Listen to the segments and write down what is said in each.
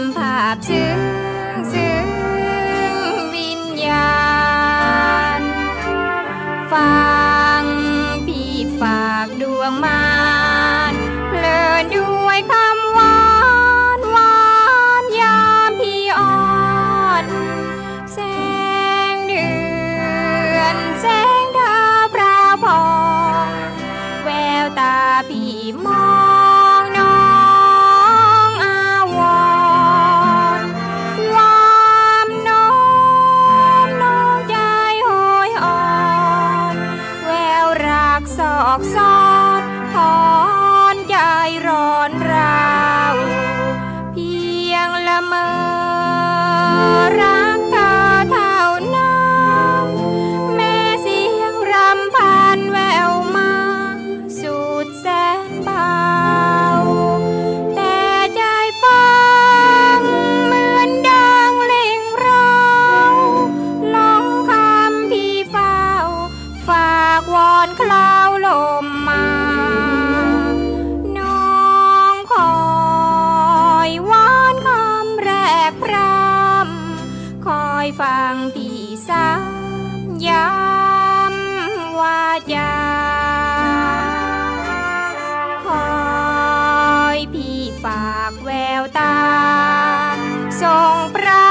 ำภาพชื่อ อกซอนทอนใจร้อน ฟังพี่สามย้ำว่าจาคอยพี่ฝากแววตาส่งประ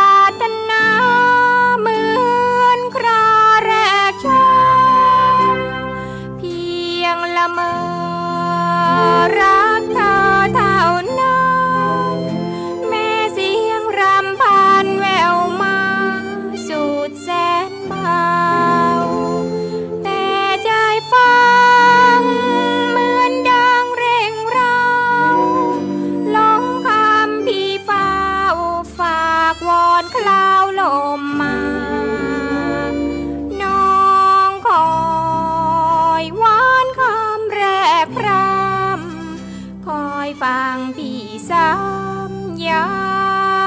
วอนคลาวลมมา น้องคอยวอนคำแรกพรำคอยฟังพี่ซ้ำย้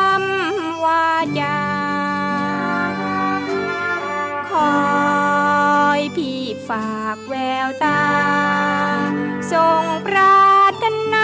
ำว่าจาคอยพี่ฝากแววตา ทรงปรารถนา